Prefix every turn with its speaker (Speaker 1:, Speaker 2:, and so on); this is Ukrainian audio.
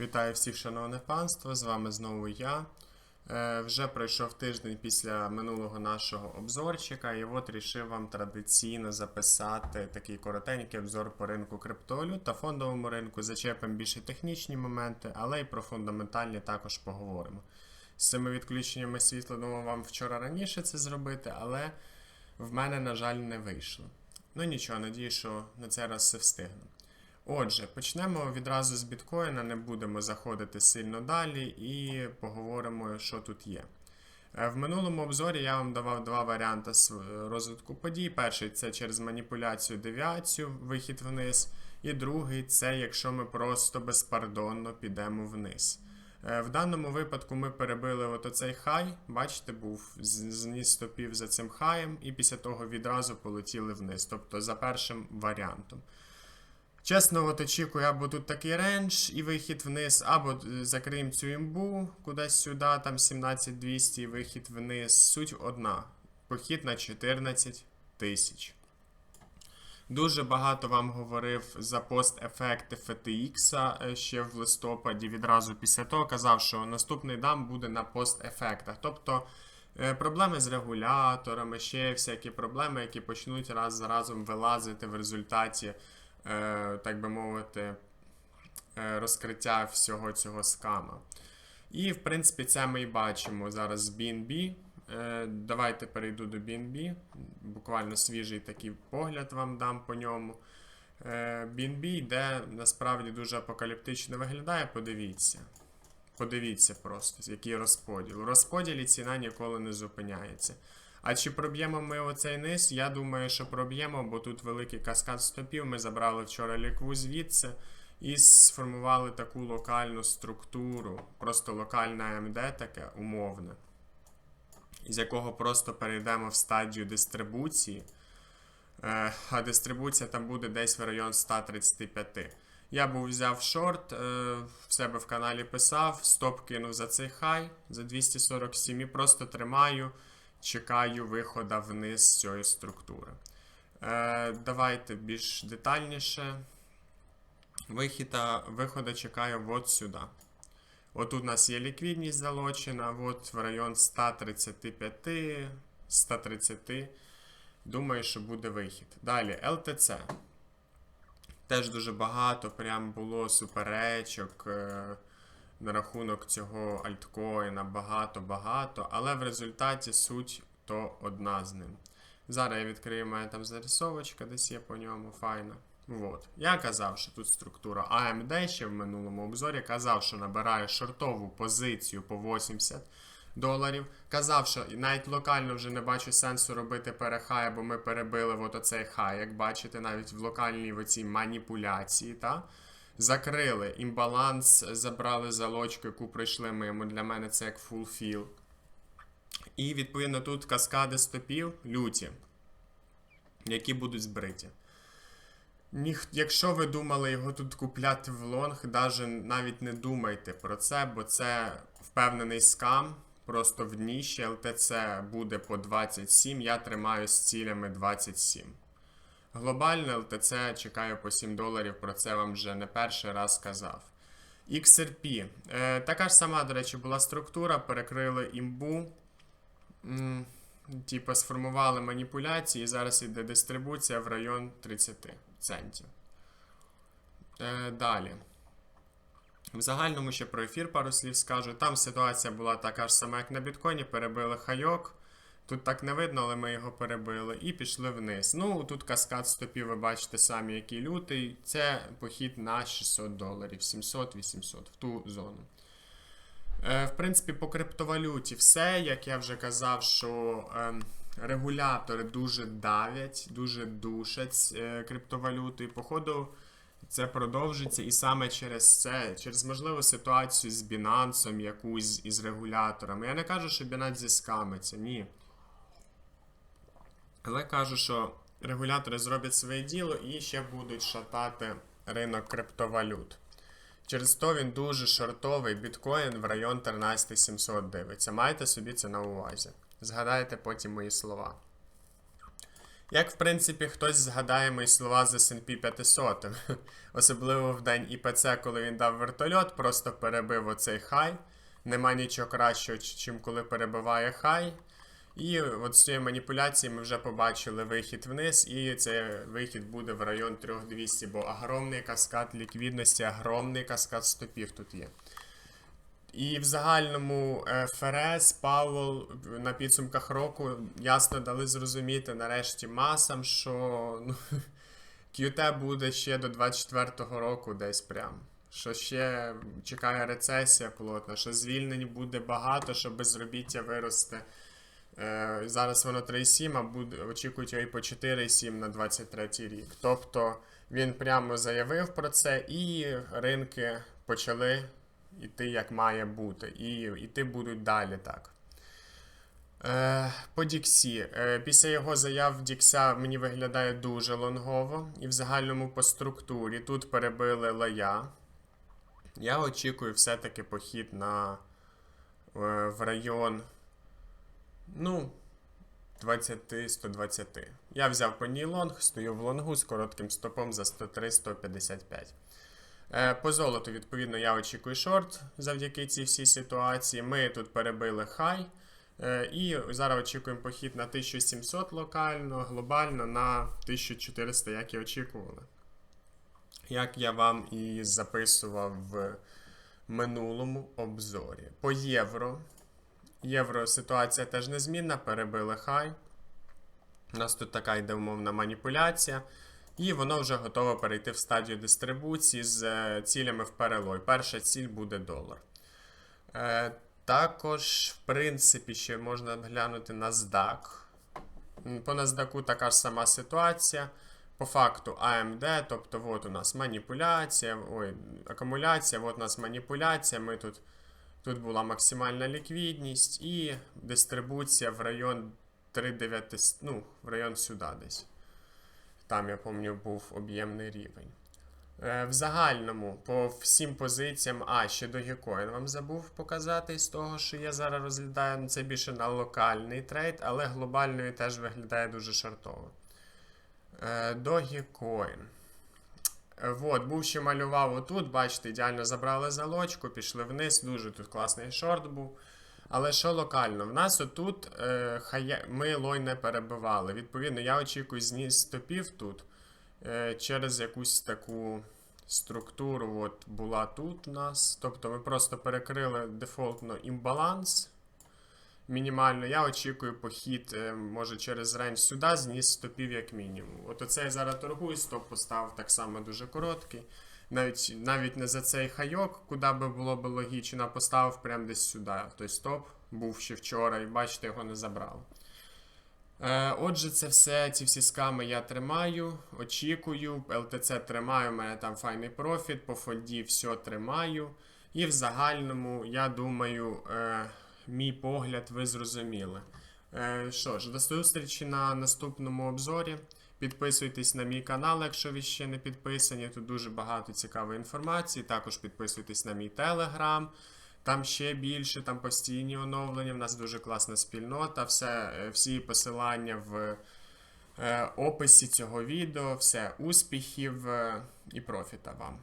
Speaker 1: Вітаю всіх, шановне панство! З вами знову я. Е, вже пройшов тиждень після минулого нашого обзорчика, і от рішив вам традиційно записати такий коротенький обзор по ринку криптовалют та фондовому ринку. Зачепимо більше технічні моменти, але й про фундаментальні також поговоримо. З цими відключеннями світла думав вам вчора раніше це зробити, але в мене, на жаль, не вийшло. Ну нічого, надію, що на цей раз все встигну. Отже, почнемо відразу з біткоїна, не будемо заходити сильно далі і поговоримо, що тут є. Е, В минулому обзорі я вам давав два варіанти св- розвитку подій. Перший це через маніпуляцію девіацію, вихід вниз. І другий це якщо ми просто безпардонно підемо вниз. Е, В даному випадку ми перебили от оцей хай, бачите, був зніс стопів за цим хаєм, і після того відразу полетіли вниз, тобто за першим варіантом. Чесно, от очікую, або тут такий рендж і вихід вниз, або е, закриємо цю імбу кудись сюди, там 17200 і вихід вниз. Суть одна. Похід на 14 тисяч. Дуже багато вам говорив за пост-ефекти FTX е, ще в листопаді. Відразу після того казав, що наступний дам буде на пост-ефектах. Тобто е, проблеми з регуляторами, ще всякі проблеми, які почнуть раз за разом вилазити в результаті так би мовити, е, розкриття всього цього скама. І, в принципі, це ми і бачимо зараз з BNB. Е, Давайте перейду до BNB. Буквально свіжий такий погляд вам дам по ньому. Е, BNB йде насправді дуже апокаліптично виглядає, подивіться. Подивіться просто, який розподіл. У розподілі ціна ніколи не зупиняється. А чи проб'ємо ми оцей низ? Я думаю, що проб'ємо, бо тут великий каскад стопів. Ми забрали вчора лікву звідси і сформували таку локальну структуру, просто локальне AMD таке умовне, з якого просто перейдемо в стадію дистрибуції. Е, А дистрибуція там буде десь в район 135. Я був взяв шорт, е, в себе в каналі писав, стоп кинув за цей хай за 247 і просто тримаю, чекаю виходу вниз з цієї структури. Е, давайте більш детальніше. Вихіда, виходу чекаю от сюди. От у нас є ліквідність залочена, от в район 135, 130. Думаю, що буде вихід. Далі LTC. Теж дуже багато прям було суперечок е, на рахунок цього альткоїна. Багато-багато. Але в результаті суть то одна з ним. Зараз я відкрию мене там зарисовочка, десь є по ньому, файна. Вот. Я казав, що тут структура AMD ще в минулому обзорі казав, що набирає шортову позицію по 80 доларів. Казав, що навіть локально вже не бачу сенсу робити перехай, бо ми перебили от оцей хай, як бачите, навіть в локальній оцій маніпуляції. Та? Закрили імбаланс, забрали залочку, яку пройшли мимо. Для мене це як full fill. І відповідно тут каскади стопів люті, які будуть збриті. Якщо ви думали його тут купляти в лонг, даже навіть не думайте про це, бо це впевнений скам. Просто в ніші ЛТЦ буде по 27, я тримаю з цілями 27. Глобальне ЛТЦ чекаю по 7 доларів, про це вам вже не перший раз казав. XRP. Е, така ж сама, до речі, була структура, перекрили імбу. М, Типа сформували маніпуляції, і зараз йде дистрибуція в район 30 центів. Е, далі. В загальному ще про ефір пару слів скажу. Там ситуація була така ж сама, як на біткоїні. Перебили хайок. Тут так не видно, але ми його перебили і пішли вниз. Ну, тут каскад стопів, ви бачите самі, який лютий. Це похід на 600 доларів, 700-800 в ту зону. Е, В принципі, по криптовалюті все, як я вже казав, що ем, регулятори дуже давлять, дуже душать е, криптовалюту. І, походу, це продовжиться. І саме через це, через можливу ситуацію з Binance, якусь із регуляторами. Я не кажу, що Binance зіскамиться, ні. Але кажу, що регулятори зроблять своє діло і ще будуть шатати ринок криптовалют. Через то він дуже шортовий біткоін в район 13700 дивиться. Майте собі це на увазі. Згадайте потім мої слова. Як, в принципі, хтось згадає мої слова з S&P 500, особливо в день ІПЦ, коли він дав вертольот, просто перебив оцей хай. Нема нічого кращого, чим коли перебиває хай. І от з цієї маніпуляції ми вже побачили вихід вниз, і цей вихід буде в район 3200, бо огромний каскад ліквідності, огромний каскад стопів тут є. І в загальному е, ФРС, Пауел на підсумках року ясно дали зрозуміти нарешті масам, що ну, QT буде ще до 24-го року десь прям. Що ще чекає рецесія плотна, що звільнень буде багато, що безробіття виросте. Е, зараз воно 3,7, а очікують його і по 4,7 на 23 рік. Тобто він прямо заявив про це, і ринки почали йти як має бути. І йти будуть далі так. Е, по Діксі. Е, після його заяв Дікса мені виглядає дуже лонгово. І в загальному по структурі. Тут перебили лая. Я очікую все-таки похід на в район. Ну, 20-120. Я взяв по ній лонг, стою в лонгу з коротким стопом за 103-155. Е, По золоту, відповідно, я очікую шорт завдяки цій всій ситуації. Ми тут перебили хай. Е, І зараз очікуємо похід на 1700 локально, глобально на 1400, як і очікували. Як я вам і записував в минулому обзорі. По євро. Євро ситуація теж незмінна, перебили хай. У нас тут така йде умовна маніпуляція. І воно вже готове перейти в стадію дистрибуції з е, цілями в перелой. Перша ціль буде долар. Е, також, в принципі, ще можна глянути NASDAQ. По NASDAQ така ж сама ситуація. По факту AMD, тобто от у нас маніпуляція, ой, акумуляція, от у нас маніпуляція. Ми тут, тут була максимальна ліквідність і дистрибуція в район 3,9, ну, в район сюди десь. Там, я пам'ятаю, був об'ємний рівень. Е, В загальному по всім позиціям, а ще до Гекоін вам забув показати з того, що я зараз розглядаю. Це більше на локальний трейд, але глобальний теж виглядає дуже шартово. Е, До Гекоін. Вот, був ще малював отут, бачите, ідеально забрали залочку, пішли вниз, дуже тут класний шорт був. Але що локально? В нас отут е, хая... ми лой не перебивали. Відповідно, я очікую зніс стопів тут е, через якусь таку структуру. От була тут у нас. Тобто ми просто перекрили дефолтно імбаланс. Мінімально, я очікую похід, е, може через рейндж сюди, зніс стопів як мінімум. От оце я зараз торгую, стоп поставив так само дуже короткий. Навіть навіть не за цей хайок, куди би було б логічно, поставив прямо десь сюди. Той стоп був ще вчора, і бачите, його не забрали. Е, отже, це все, ці всі сками я тримаю, очікую. ЛТЦ тримаю, у мене там файний профіт, по фонді все тримаю. І в загальному, я думаю, е, мій погляд ви зрозуміли. Е, що ж, до зустрічі на наступному обзорі. Підписуйтесь на мій канал, якщо ви ще не підписані. Тут дуже багато цікавої інформації. Також підписуйтесь на мій телеграм. Там ще більше, там постійні оновлення. У нас дуже класна спільнота. Все, е, всі посилання в е, описі цього відео. Все, успіхів і профіта вам.